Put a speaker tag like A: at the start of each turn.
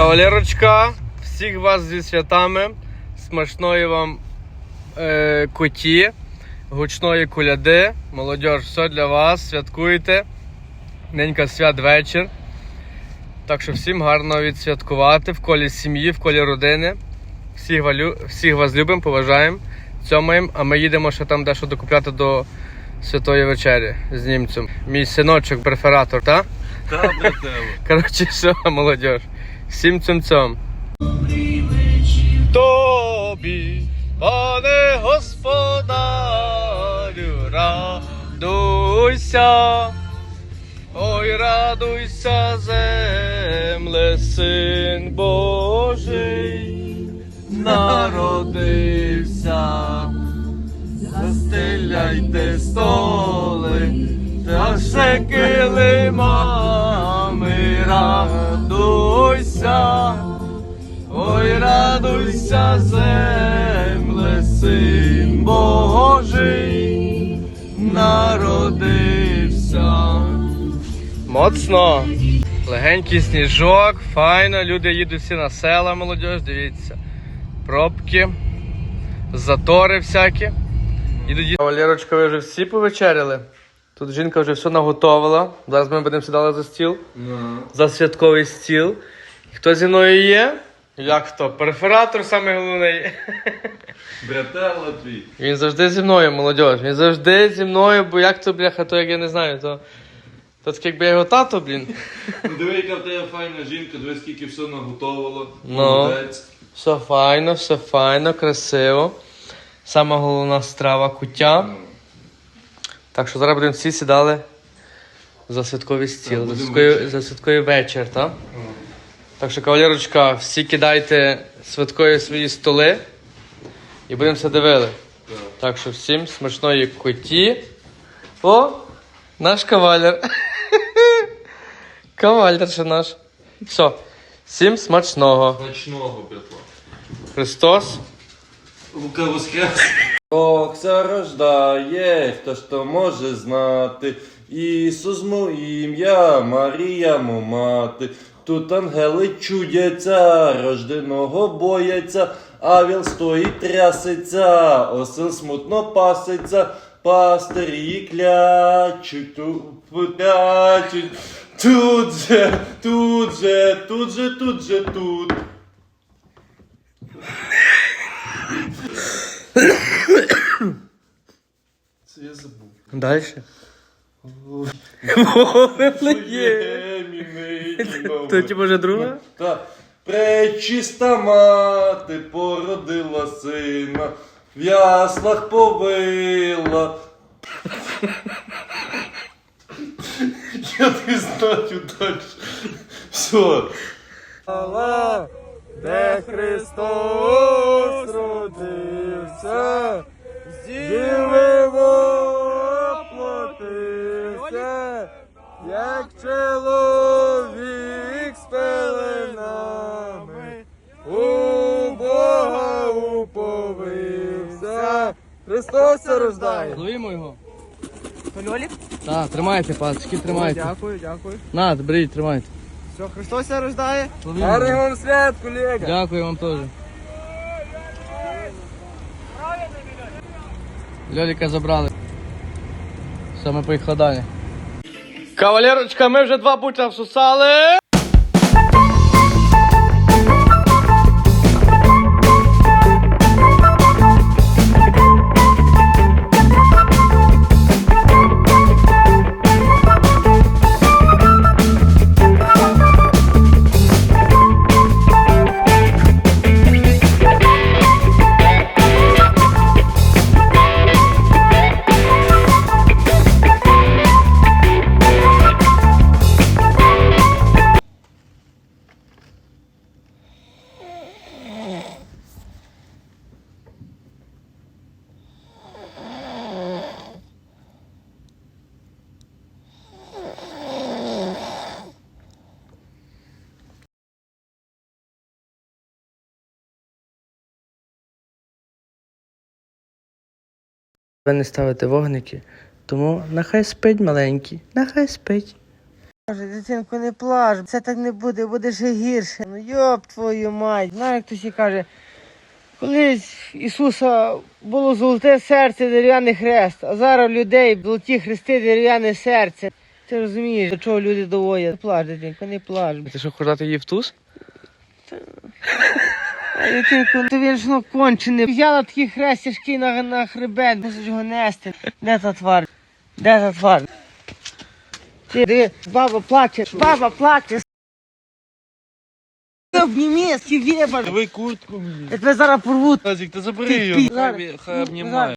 A: Кавалерочка, всіх вас зі святами, смачної вам е, куті, гучної куляди. Молодіж, все для вас, святкуйте. Ненька святвечір. Так що всім гарно відсвяткувати в колі сім'ї, в колі родини. Всіх, валю, всіх вас любимо, поважаємо, цьомаємо, а ми їдемо ще там дещо докупляти до святої вечері з німцем. Мій синочок, префератор, так?
B: Та, брателло.
A: Коротше, що, молодіж, всім цим цьом. Тобі, пане господарю, радуйся, ой, радуйся, земле, син Божий, народився. Застеляйте столи, та ще килимами радуйся, земле, син Божий, народився. Моцно. Легенький сніжок, файно, люди їдуть всі на села, молодіж, дивіться. Пробки, затори всякі. Їдуть їсти. Кавалерочка, ви вже всі повечеряли. Тут жінка вже все наготовила. Зараз ми будемо сідали за стіл,
B: Ну,
A: за святковий стіл. Хто зі мною є? Як хто? Перфоратор саме головний.
B: брателло твій.
A: Він завжди зі мною, молодь. Він завжди зі мною, бо як то, бляха, то як я не знаю, то. То таке, якби його тато, блін.
B: Ну, диви, яка в тебе файна жінка, диви, скільки все наготовило.
A: Ну.
B: Молодець.
A: Все файно, все файно, красиво. Сама головна страва куття.
B: Ну.
A: Так що зараз будемо всі сідали за святковий стіл,
B: Так,
A: за,
B: будемо
A: святковий,
B: вечеряти.
A: за святковий вечір, так?
B: Ну.
A: Так що, кавалерочка, всі кидайте святкові свої столи і будемо все дивили.
B: Так.
A: Так що всім смачної куті. О, наш кавалер. Кавалер ще наш. Все, всім смачного.
B: Ночного, братва.
A: Христос.
B: Лука воскрес.
C: Бог зарождає, хто ж то може знати. Ісус мо ім'я, Марія мо мати. Тут ангели чудяться, рожденого бояться, авіл стоїть трясеться, осел смутно паситься, пастирі клячуть, клячуть. Тут же, тут же, тут же, тут же, тут. Це я забув.
A: Далі.
C: Є, мій
A: То ті може друга?
C: Та пречиста мати породила сина, в яслах повила. Я не знаю далі. Все.
A: Алла, Де Христос родився, з діви Христос рождає. Ловимо його.
D: Льолік?
A: Так, тримайте, пацки, тримайте.
D: Дякую, дякую.
A: На, беріть, тримайте.
D: Все, Христос рождає.
A: Ловимо.
D: вам свят, колега.
A: Дякую вам теж. Льоліка забрали. Все, ми поїхали далі. Кавалерочка, ми вже два буча всусали. Ви не ставите вогники, тому нехай спить маленький, нехай спить.
E: Боже, дитинко, не плач, це так не буде, буде ще гірше. Ну йоп твою мать. Знаєш, як хтось і каже, колись Ісуса було золоте серце, дерев'яний хрест, а зараз у людей золоті хрести, дерев'яне серце. Ти розумієш, до чого люди доводять? Не плач, дитинко, не плач.
A: Ти що хочеш дати її в туз?
E: А дитинко, то він ж ну кончений. Взяла такі хрестяшки на, на хребет, мусиш його нести. Де та твар? Де та твар? Ти диви, баба плаче, баба плаче. Обніми, скільки вибач.
C: Давай куртку мені.
E: Я тебе зараз порву.
C: Тазик, ти забери
E: Ти
C: його.
E: пі- зараз.
C: Хай- Хай обнімає.